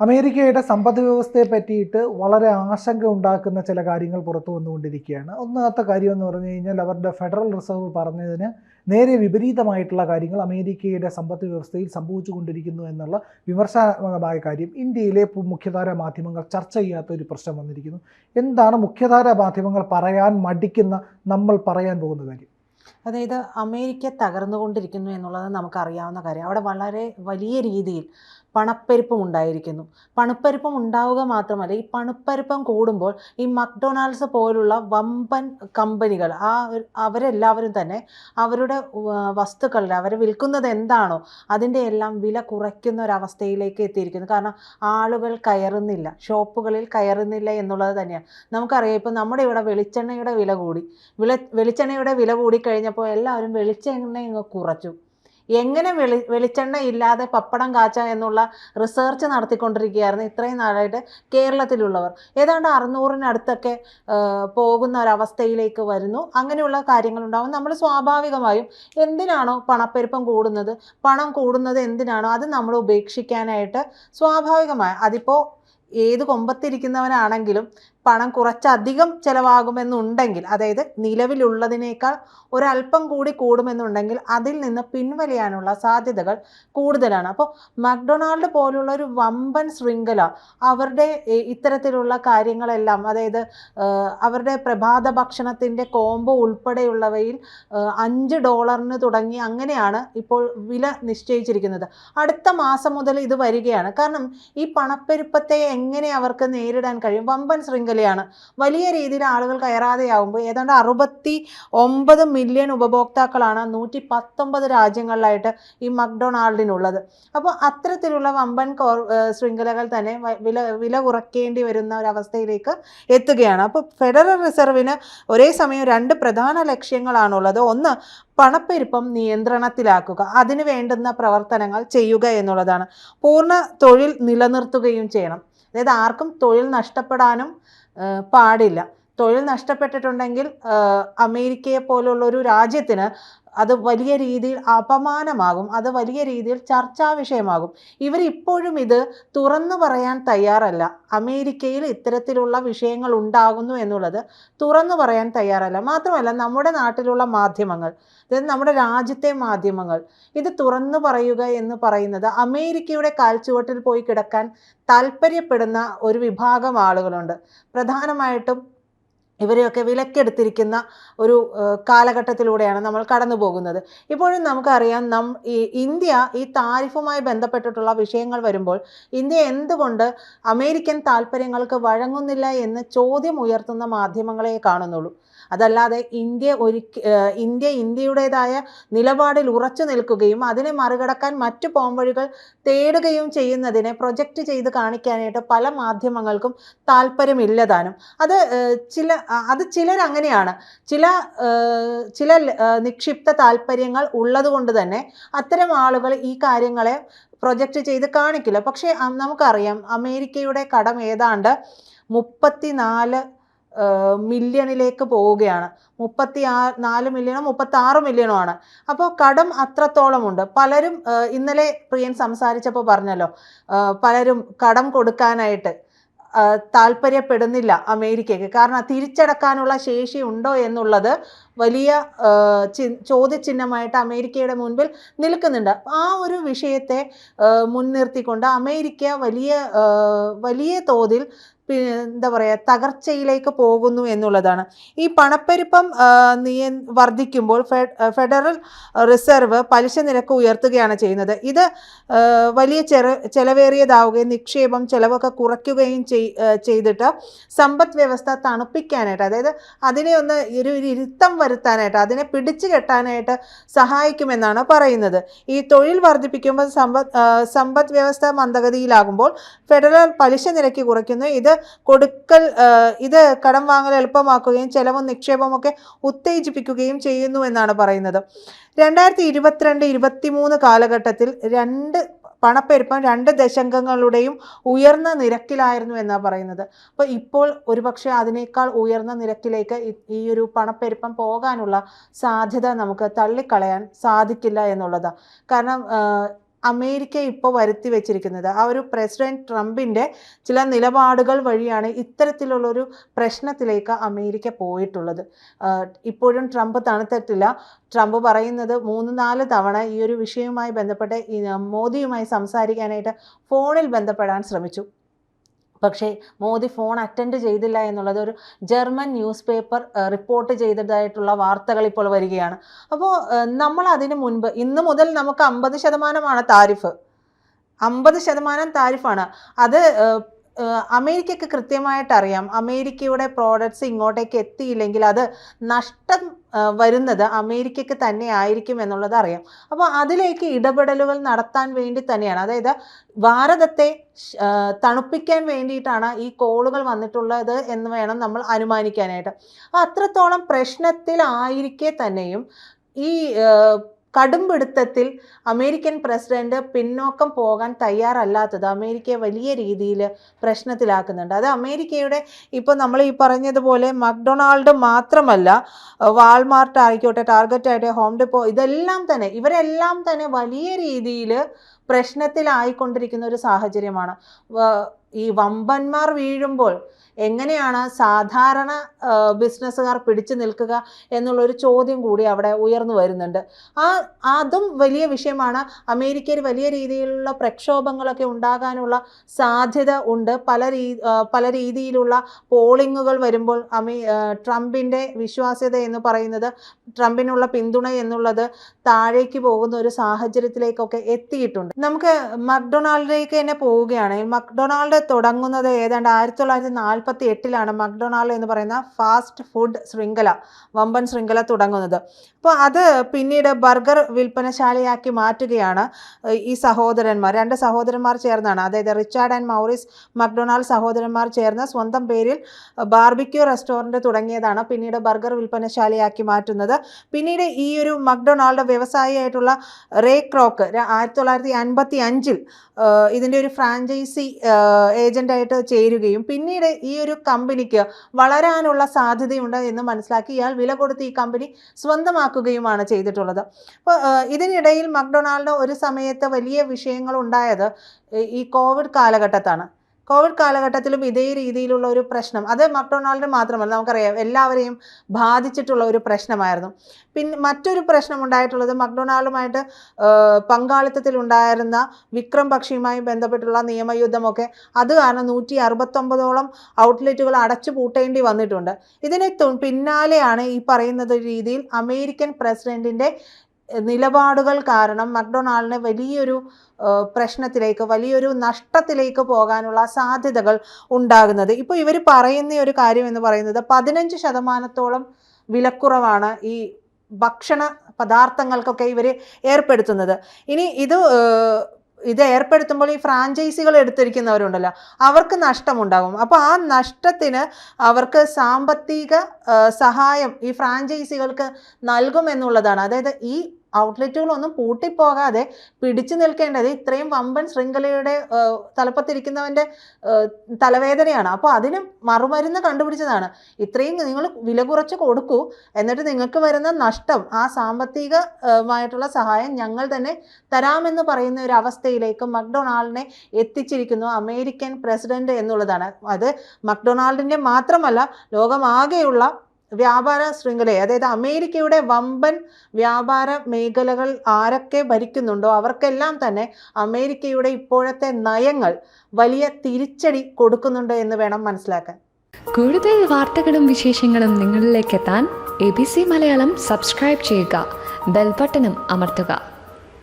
അമേരിക്കയുടെ സമ്പദ് വ്യവസ്ഥയെ പറ്റിയിട്ട് വളരെ ആശങ്ക ഉണ്ടാക്കുന്ന ചില കാര്യങ്ങൾ പുറത്തു വന്നുകൊണ്ടിരിക്കുകയാണ്. ഒന്നാമത്തെ കാര്യം എന്ന് പറഞ്ഞു കഴിഞ്ഞാൽ അവരുടെ ഫെഡറൽ റിസർവ് പറഞ്ഞതിന് നേരെ വിപരീതമായിട്ടുള്ള കാര്യങ്ങൾ അമേരിക്കയുടെ സമ്പദ് വ്യവസ്ഥയിൽ സംഭവിച്ചുകൊണ്ടിരിക്കുന്നു എന്നുള്ള വിമർശനാത്മകമായ കാര്യം. ഇന്ത്യയിലെ മുഖ്യധാര മാധ്യമങ്ങൾ ചർച്ച ചെയ്യാത്ത ഒരു പ്രശ്നം വന്നിരിക്കുന്നു. എന്താണ് മുഖ്യധാര മാധ്യമങ്ങൾ പറയാൻ മടിക്കുന്ന നമ്മൾ പറയാൻ പോകുന്ന കാര്യം? അതായത് അമേരിക്ക തകർന്നുകൊണ്ടിരിക്കുന്നു എന്നുള്ളത് നമുക്കറിയാവുന്ന കാര്യം. അവിടെ വളരെ വലിയ രീതിയിൽ പണപ്പെരുപ്പം ഉണ്ടായിരിക്കുന്നു. പണപ്പെരുപ്പം ഉണ്ടാവുക മാത്രമല്ല ഈ പണപ്പെരുപ്പം കൂടുമ്പോൾ ഈ മക്ഡൊണാൾഡ്സ് പോലുള്ള വമ്പൻ കമ്പനികൾ ആ അവരെല്ലാവരും തന്നെ അവരുടെ വസ്തുക്കളുടെ അവർ വിൽക്കുന്നത് എന്താണോ അതിന്റെ എല്ലാം വില കുറയ്ക്കുന്ന ഒരവസ്ഥയിലേക്ക് എത്തിയിരിക്കുന്നു. കാരണം ആളുകൾ കയറുന്നില്ല ഷോപ്പുകളിൽ കയറുന്നില്ല എന്നുള്ളത് തന്നെയാണ്. നമുക്കറിയാം ഇപ്പോൾ നമ്മുടെ ഇവിടെ വെളിച്ചെണ്ണയുടെ വില കൂടി വെളിച്ചെണ്ണയുടെ വില കൂടി കഴിഞ്ഞപ്പോൾ എല്ലാവരും വെളിച്ചെണ്ണ ഇങ്ങ് കുറച്ചു. എങ്ങനെ വെളി വെളിച്ചെണ്ണ ഇല്ലാതെ പപ്പടം കാച്ച എന്നുള്ള റിസർച്ച് നടത്തിക്കൊണ്ടിരിക്കുകയായിരുന്നു ഇത്രയും നാളായിട്ട് കേരളത്തിലുള്ളവർ. ഏതാണ്ട് അറുന്നൂറിനടുത്തൊക്കെ പോകുന്ന ഒരവസ്ഥയിലേക്ക് വരുന്നു. അങ്ങനെയുള്ള കാര്യങ്ങളുണ്ടാവും. നമ്മൾ സ്വാഭാവികമായും എന്തിനാണോ പണപ്പെരുപ്പം കൂടുന്നത്? പണം കൂടുന്നത് എന്തിനാണോ? അത് നമ്മൾ ഉപേക്ഷിക്കാനായിട്ട് സ്വാഭാവികമായ. അതിപ്പോൾ ഏത് കൊമ്പത്തിരിക്കുന്നവനാണെങ്കിലും പണം കുറച്ചധികം ചിലവാകുമെന്നുണ്ടെങ്കിൽ അതായത് നിലവിലുള്ളതിനേക്കാൾ ഒരല്പം കൂടി കൂടുമെന്നുണ്ടെങ്കിൽ അതിൽ നിന്ന് പിൻവലിയാനുള്ള സാധ്യതകൾ കൂടുതലാണ്. അപ്പോൾ മക്ഡൊണാൾഡ് പോലുള്ള ഒരു വമ്പൻ ശൃംഖല അവരുടെ ഇത്തരത്തിലുള്ള കാര്യങ്ങളെല്ലാം അതായത് അവരുടെ പ്രഭാത ഭക്ഷണത്തിന്റെ കോംബോ ഉൾപ്പെടെയുള്ളവയിൽ അഞ്ച് ഡോളറിന് തുടങ്ങി അങ്ങനെയാണ് ഇപ്പോൾ വില നിശ്ചയിച്ചിരിക്കുന്നത്. അടുത്ത മാസം മുതൽ ഇത് വരികയാണ്. കാരണം ഈ പണപ്പെരുപ്പത്തെ എങ്ങനെ അവർക്ക് നേരിടാൻ കഴിയും? വമ്പൻ ശൃംഖലയാണ് വലിയ രീതിയിൽ ആളുകൾ കയറാതെയാവുമ്പോൾ ഏതാണ്ട് അറുപത്തി ഒമ്പത് മില്യൺ ഉപഭോക്താക്കളാണ് നൂറ്റി പത്തൊമ്പത് രാജ്യങ്ങളിലായിട്ട് ഈ മക്ഡൊണാൾഡിനുള്ളത്. അപ്പോൾ അത്തരത്തിലുള്ള വമ്പൻ കോർ ശൃംഖലകൾ തന്നെ വില വില കുറയ്ക്കേണ്ടി വരുന്ന ഒരവസ്ഥയിലേക്ക് എത്തുകയാണ്. അപ്പോൾ ഫെഡറൽ റിസർവിന് ഒരേ സമയം രണ്ട് പ്രധാന ലക്ഷ്യങ്ങളാണുള്ളത്. ഒന്ന് പണപ്പെരുപ്പം നിയന്ത്രണത്തിലാക്കുക. അതിന് വേണ്ടുന്ന പ്രവർത്തനങ്ങൾ ചെയ്യുക എന്നുള്ളതാണ്. പൂർണ തൊഴിൽ നിലനിർത്തുകയും ചെയ്യണം. അതായത് ആർക്കും തൊഴിൽ നഷ്ടപ്പെടാനും പാടില്ല. തൊഴിൽ നഷ്ടപ്പെട്ടിട്ടുണ്ടെങ്കിൽ അമേരിക്കയെ പോലുള്ള ഒരു രാജ്യത്തിന് അത് വലിയ രീതിയിൽ അപമാനമാകും അത് വലിയ രീതിയിൽ ചർച്ചാ വിഷയമാകും. ഇവരിപ്പോഴും ഇത് തുറന്നു പറയാൻ തയ്യാറല്ല. അമേരിക്കയിൽ ഇത്തരത്തിലുള്ള വിഷയങ്ങൾ ഉണ്ടാകുന്നു എന്നുള്ളത് തുറന്നു പറയാൻ തയ്യാറല്ല. മാത്രമല്ല നമ്മുടെ നാട്ടിലുള്ള മാധ്യമങ്ങൾ അതായത് നമ്മുടെ രാജ്യത്തെ മാധ്യമങ്ങൾ ഇത് തുറന്നു പറയുക എന്ന് പറയുന്നത് അമേരിക്കയുടെ കാൽച്ചുവട്ടിൽ പോയി കിടക്കാൻ താല്പര്യപ്പെടുന്ന ഒരു വിഭാഗം ആളുകളുണ്ട്. പ്രധാനമായിട്ടും ഇവരെയൊക്കെ വിലക്കെടുത്തിരിക്കുന്ന ഒരു കാലഘട്ടത്തിലൂടെയാണ് നമ്മൾ കടന്നു പോകുന്നത് ഇപ്പോഴും നമുക്കറിയാം നം ഈ ഇന്ത്യ ഈ താരിഫുമായി ബന്ധപ്പെട്ടിട്ടുള്ള വിഷയങ്ങൾ വരുമ്പോൾ ഇന്ത്യ എന്തുകൊണ്ട് അമേരിക്കൻ താല്പര്യങ്ങൾക്ക് വഴങ്ങുന്നില്ല എന്ന് ചോദ്യം ഉയർത്തുന്ന മാധ്യമങ്ങളെ കാണുന്നുള്ളൂ. അതല്ലാതെ ഇന്ത്യ ഒരിക്ക ഇന്ത്യ ഇന്ത്യയുടേതായ നിലപാടിൽ ഉറച്ചു നിൽക്കുകയും അതിനെ മറികടക്കാൻ മറ്റു പോംവഴികൾ തേടുകയും ചെയ്യുന്നതിനെ പ്രൊജക്റ്റ് ചെയ്ത് കാണിക്കാനായിട്ട് പല മാധ്യമങ്ങൾക്കും താല്പര്യമില്ലതാനും. അത് ചില അത് ചിലരങ്ങനെയാണ്. ചില ചില നിക്ഷിപ്ത താല്പര്യങ്ങൾ ഉള്ളതുകൊണ്ട് തന്നെ അത്തരം ആളുകൾ ഈ കാര്യങ്ങളെ പ്രൊജക്റ്റ് ചെയ്ത് കാണിക്കില്ല. പക്ഷേ നമുക്കറിയാം അമേരിക്കയുടെ കടം ഏതാണ്ട് മുപ്പത്തിനാല് മില്യണിലേക്ക് പോവുകയാണ്. മുപ്പത്തി ആ നാല് മില്യണോ മുപ്പത്തി ആറ് മില്യണോ ആണ്. അപ്പോൾ കടം അത്രത്തോളമുണ്ട്. പലരും ഇന്നലെ പ്രിയൻ സംസാരിച്ചപ്പോൾ പറഞ്ഞല്ലോ പലരും കടം കൊടുക്കാനായിട്ട് താല്പര്യപ്പെടുന്നില്ല അമേരിക്കയ്ക്ക്. കാരണം തിരിച്ചടക്കാനുള്ള ശേഷി ഉണ്ടോ എന്നുള്ളത് വലിയ ചോദ്യചിഹ്നമായിട്ട് അമേരിക്കയുടെ മുൻപിൽ നിൽക്കുന്നുണ്ട്. ആ ഒരു വിഷയത്തെ മുൻനിർത്തിക്കൊണ്ട് അമേരിക്ക വലിയ വലിയ തോതിൽ എന്താ പറയുക തകർച്ചയിലേക്ക് പോകുന്നു എന്നുള്ളതാണ്. ഈ പണപ്പെരുപ്പം നിയ വർദ്ധിക്കുമ്പോൾ ഫെഡറൽ റിസർവ് പലിശ നിരക്ക് ഉയർത്തുകയാണ് ചെയ്യുന്നത്. ഇത് വലിയ ചെറു ചെലവേറിയതാവുകയും നിക്ഷേപം ചെലവൊക്കെ കുറയ്ക്കുകയും ചെയ്തിട്ട് സമ്പദ് വ്യവസ്ഥ തണുപ്പിക്കാനായിട്ട് അതായത് അതിനെ ഒന്ന് ഒരു ഇരുത്തം വരുത്താനായിട്ട് അതിനെ പിടിച്ചു കെട്ടാനായിട്ട് സഹായിക്കുമെന്നാണ് പറയുന്നത്. ഈ തൊഴിൽ വർദ്ധിപ്പിക്കുമ്പോൾ സമ്പദ് സമ്പദ് വ്യവസ്ഥ മന്ദഗതിയിലാകുമ്പോൾ ഫെഡറൽ പലിശ നിരക്ക് കുറയ്ക്കുന്നു. ഇത് കൊടുക്കൽ ഇത് കടം വാങ്ങൽ എളുപ്പമാക്കുകയും ചെലവും നിക്ഷേപമൊക്കെ ഉത്തേജിപ്പിക്കുകയും ചെയ്യുന്നു എന്നാണ് പറയുന്നത്. രണ്ടായിരത്തി ഇരുപത്തിരണ്ട് ഇരുപത്തിമൂന്ന് കാലഘട്ടത്തിൽ രണ്ട് പണപ്പെരുപ്പം രണ്ട് ദശകങ്ങളുടെയും ഉയർന്ന നിരക്കിലായിരുന്നു എന്നാണ് പറയുന്നത്. അപ്പോൾ ഇപ്പോൾ ഒരുപക്ഷെ അതിനേക്കാൾ ഉയർന്ന നിരക്കിലേക്ക് ഈ- ഒരു പണപ്പെരുപ്പം പോകാനുള്ള സാധ്യത നമുക്ക് തള്ളിക്കളയാൻ സാധിക്കില്ല എന്നുള്ളതാണ് കാരണം അമേരിക്ക ഇപ്പോൾ വരുത്തി വെച്ചിരിക്കുന്നത്. ആ ഒരു പ്രസിഡന്റ് ട്രംപിന്റെ ചില നിലപാടുകൾ വഴിയാണ് ഇത്തരത്തിലുള്ളൊരു പ്രശ്നത്തിലേക്ക് അമേരിക്ക പോയിട്ടുള്ളത്. ഇപ്പോഴും ട്രംപ് തണുത്തിട്ടില്ല. ട്രംപ് പറയുന്നത് മൂന്ന് നാല് തവണ ഈ ഒരു വിഷയവുമായി ബന്ധപ്പെട്ട് മോദിയുമായി സംസാരിക്കാനായിട്ട് ഫോണിൽ ബന്ധപ്പെടാൻ ശ്രമിച്ചു. പക്ഷേ മോദി ഫോൺ അറ്റൻഡ് ചെയ്തില്ല എന്നുള്ളത് ഒരു ജർമ്മൻ ന്യൂസ് പേപ്പർ റിപ്പോർട്ട് ചെയ്തതായിട്ടുള്ള വാർത്തകൾ ഇപ്പോൾ വരികയാണ്. അപ്പോൾ നമ്മൾ അതിന് മുൻപ് ഇന്ന് മുതൽ നമുക്ക് അമ്പത് ശതമാനമാണ് താരിഫ്. അമ്പത് ശതമാനം താരിഫാണ്. അത് അമേരിക്കക്ക് കൃത്യമായിട്ട് അറിയാം. അമേരിക്കയുടെ പ്രോഡക്ട്സ് ഇങ്ങോട്ടേക്ക് എത്തിയില്ലെങ്കിൽ അത് നഷ്ടം വരുന്നത് അമേരിക്കക്ക് തന്നെ ആയിരിക്കും എന്നുള്ളത് അറിയാം. അപ്പോൾ അതിലേക്ക് ഇടപെടലുകൾ നടത്താൻ വേണ്ടി തന്നെയാണ്. അതായത് ഭാരതത്തെ തണുപ്പിക്കാൻ വേണ്ടിയിട്ടാണ് ഈ കോളുകൾ വന്നിട്ടുള്ളത് എന്ന് വേണം നമ്മൾ അനുമാനിക്കാനായിട്ട്. അപ്പോൾ അത്രത്തോളം പ്രശ്നത്തിലായിരിക്കെ തന്നെയും ഈ കടുംപിടുത്തത്തിൽ അമേരിക്കൻ പ്രസിഡന്റ് പിന്നോക്കം പോകാൻ തയ്യാറല്ലാത്തത് അമേരിക്കയെ വലിയ രീതിയിൽ പ്രശ്നത്തിലാക്കുന്നുണ്ട്. അത് അമേരിക്കയുടെ ഇപ്പോൾ നമ്മൾ ഈ പറഞ്ഞതുപോലെ മക്ഡൊണാൾഡ് മാത്രമല്ല വാൾമാർട്ട് ആയിക്കോട്ടെ ടാർഗറ്റ് ആയിട്ട് ഹോം ഡിപ്പോ ഇതെല്ലാം തന്നെ ഇവരെല്ലാം തന്നെ വലിയ രീതിയിൽ പ്രശ്നത്തിലായിക്കൊണ്ടിരിക്കുന്ന ഒരു സാഹചര്യമാണ്. ഈ വമ്പന്മാർ വീഴുമ്പോൾ എങ്ങനെയാണ് സാധാരണ ബിസിനസ്സുകാർ പിടിച്ചു നിൽക്കുക എന്നുള്ളൊരു ചോദ്യം കൂടി അവിടെ ഉയർന്നു വരുന്നുണ്ട്. ആ അതും വലിയ വിഷയമാണ്. അമേരിക്കയിൽ വലിയ രീതിയിലുള്ള പ്രക്ഷോഭങ്ങളൊക്കെ ഉണ്ടാകാനുള്ള സാധ്യത ഉണ്ട്. പല രീ പല രീതിയിലുള്ള പോളിങ്ങുകൾ വരുമ്പോൾ അമേ ട്രംപിന്റെ വിശ്വാസ്യത എന്ന് പറയുന്നത് ട്രംപിനുള്ള പിന്തുണ എന്നുള്ളത് താഴേക്ക് പോകുന്ന ഒരു സാഹചര്യത്തിലേക്കൊക്കെ എത്തിയിട്ടുണ്ട്. നമുക്ക് മക്ഡൊണാൾഡിലേക്ക് തന്നെ പോവുകയാണെങ്കിൽ മക്ഡൊണാൾഡ് തുടങ്ങുന്നത് ഏതാണ്ട് ആയിരത്തി തൊള്ളായിരത്തി നാൽപ്പത്തി എട്ടിലാണ് മക്ഡൊണാൾഡ് എന്ന് പറയുന്ന ഫാസ്റ്റ് ഫുഡ് ശൃംഖല വമ്പൻ ശൃംഖല തുടങ്ങുന്നത്. അപ്പോൾ അത് പിന്നീട് ബർഗർ വിൽപ്പനശാലയാക്കി മാറ്റുകയാണ് ഈ സഹോദരന്മാർ. രണ്ട് സഹോദരന്മാർ ചേർന്നാണ്. അതായത് റിച്ചാർഡ് ആൻഡ് മൗറിസ് മക്ഡൊണാൾഡ് സഹോദരന്മാർ ചേർന്ന് സ്വന്തം പേരിൽ ബാർബിക്യൂ റെസ്റ്റോറന്റ് തുടങ്ങിയതാണ് പിന്നീട് ബർഗർ വിൽപ്പനശാലയാക്കി മാറ്റുന്നത്. പിന്നീട് ഈ ഒരു മക്ഡൊണാൾഡ് വ്യവസായിയായിട്ടുള്ള റേ ക്രോക്ക് ആയിരത്തി തൊള്ളായിരത്തി അൻപത്തി അഞ്ചിൽ ഇതിന്റെ ഒരു ഫ്രാഞ്ചൈസി ഏജന്റായിട്ട് ചേരുകയും പിന്നീട് ഈ ഒരു കമ്പനിക്ക് വളരാനുള്ള സാധ്യതയുണ്ട് എന്ന് മനസ്സിലാക്കി ഇയാൾ വില കൊടുത്ത് ഈ കമ്പനി സ്വന്തമാക്കുകയുമാണ് ചെയ്തിട്ടുള്ളത്. അപ്പോൾ ഇതിനിടയിൽ മക്ഡൊണാൾഡ് ഒരു സമയത്ത് വലിയ വിഷയങ്ങൾ ഉണ്ടായത് ഈ- കോവിഡ് കാലഘട്ടത്താണ്. കോവിഡ് കാലഘട്ടത്തിലും ഇതേ രീതിയിലുള്ള ഒരു പ്രശ്നം അത് മക്ഡൊണാൾഡ് മാത്രമല്ല നമുക്കറിയാം എല്ലാവരെയും ബാധിച്ചിട്ടുള്ള ഒരു പ്രശ്നമായിരുന്നു. പിന്നെ മറ്റൊരു പ്രശ്നം ഉണ്ടായിട്ടുള്ളത് മക്ഡൊണാൾഡുമായിട്ട് പങ്കാളിത്തത്തിലുണ്ടായിരുന്ന വിക്രം പക്ഷിയുമായി ബന്ധപ്പെട്ടുള്ള നിയമയുദ്ധമൊക്കെ അത് കാരണം നൂറ്റി അറുപത്തൊമ്പതോളം ഔട്ട്ലെറ്റുകൾ അടച്ചു പൂട്ടേണ്ടി വന്നിട്ടുണ്ട്. ഇതിനെ പിന്നാലെയാണ് ഈ പറയുന്നത് രീതിയിൽ അമേരിക്കൻ പ്രസിഡന്റിന്റെ എഹ്, നിലപാടുകൾ കാരണം മക്ഡൊണാൾഡിനെ വലിയൊരു പ്രശ്നത്തിലേക്ക് വലിയൊരു നഷ്ടത്തിലേക്ക് പോകാനുള്ള സാധ്യതകൾ ഉണ്ടാകുന്നത്. ഇപ്പോൾ ഇവർ പറയുന്ന ഒരു കാര്യം എന്ന് പറയുന്നത് പതിനഞ്ച് ശതമാനത്തോളം വിലക്കുറവാണ് ഈ ഭക്ഷണ പദാർത്ഥങ്ങൾക്കൊക്കെ ഇവർ ഏർപ്പെടുത്തുന്നത്. ഇനി ഇത് ഇത് ഏർപ്പെടുത്തുമ്പോൾ ഈ ഫ്രാഞ്ചൈസികൾ എടുത്തിരിക്കുന്നവരുണ്ടല്ലോ അവർക്ക് നഷ്ടമുണ്ടാകും. അപ്പോൾ ആ നഷ്ടത്തിന് അവർക്ക് സാമ്പത്തിക സഹായം ഈ ഫ്രാഞ്ചൈസികൾക്ക് നൽകുമെന്നുള്ളതാണ്. അതായത് ഈ ഔട്ട്ലെറ്റുകളൊന്നും പൂട്ടിപ്പോകാതെ പിടിച്ചു നിൽക്കേണ്ടത് ഇത്രയും വമ്പൻ ശൃംഖലയുടെ തലപ്പത്തിരിക്കുന്നവന്റെ തലവേദനയാണ്. അപ്പോൾ അതിന് മറുമരുന്ന് കണ്ടുപിടിച്ചതാണ്. ഇത്രയും നിങ്ങൾ വില കുറച്ച് കൊടുക്കൂ. എന്നിട്ട് നിങ്ങൾക്ക് വരുന്ന നഷ്ടം ആ സാമ്പത്തികമായിട്ടുള്ള സഹായം ഞങ്ങൾ തന്നെ തരാമെന്ന് പറയുന്ന ഒരു അവസ്ഥയിലേക്ക് മക്ഡൊണാൾഡിനെ എത്തിച്ചിരിക്കുന്നു. അമേരിക്കൻ പ്രസിഡന്റ് എന്നുള്ളതാണ്. അത് മക്ഡൊണാൾഡിന്റെ മാത്രമല്ല ലോകമാകെയുള്ള വ്യാപാര ശൃംഖലയെ അതായത് അമേരിക്കയുടെ വമ്പൻ വ്യാപാര മേഖലകൾ ആരൊക്കെ ഭരിക്കുന്നുണ്ടോ അവർക്കെല്ലാം തന്നെ അമേരിക്കയുടെ ഇപ്പോഴത്തെ നയങ്ങൾ വലിയ തിരിച്ചടി കൊടുക്കുന്നുണ്ട് എന്ന് വേണം മനസ്സിലാക്കാൻ. കൂടുതൽ വാർത്തകളും വിശേഷങ്ങളും നിങ്ങളിലേക്ക് എത്താൻ A B C Malayalam subscribe ചെയ്യുക ബെൽബട്ടനും അമർത്തുക.